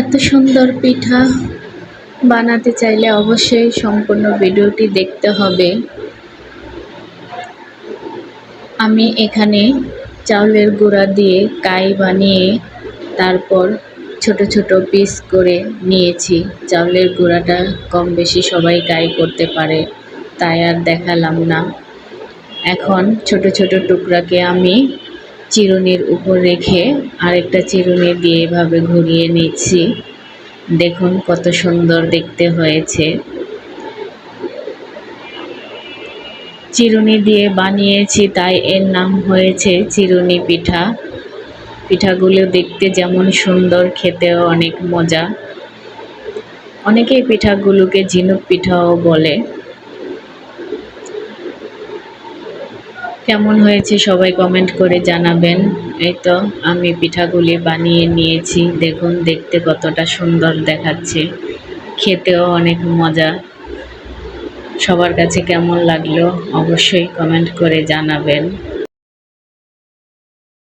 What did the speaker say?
এত সুন্দর পিঠা বানাতে চাইলে অবশ্যই সম্পূর্ণ ভিডিওটি দেখতে হবে। আমি এখানে চাউলের গুঁড়া দিয়ে কাই বানিয়ে তারপর ছোট ছোট পিস করে নিয়েছি। চাউলের গুঁড়াটা কম বেশি সবাই কাই করতে পারে, তাই আর দেখালাম না। এখন ছোট ছোট টুকরাকে আমি চিরুনির উপর রেখে আরেকটা চিরুনি দিয়ে এভাবে ঘুরিয়ে নিচ্ছি। দেখুন কত সুন্দর দেখতে হয়েছে। চিরুনি দিয়ে বানিয়েছি, তাই এর নাম হয়েছে চিরুনি পিঠা। পিঠাগুলো দেখতে যেমন সুন্দর, খেতেও অনেক মজা। অনেকেই পিঠাগুলোকে ঝিনুক পিঠাও বলে। কেমন হয়েছে সবাই কমেন্ট করে জানাবেন। এই তো আমি পিঠাগুলি বানিয়ে নিয়েছি। দেখুন, দেখতে কতটা সুন্দর দেখাচ্ছে। খেতেও অনেক মজা। সবার কাছে কেমন লাগল অবশ্যই কমেন্ট করে জানাবেন।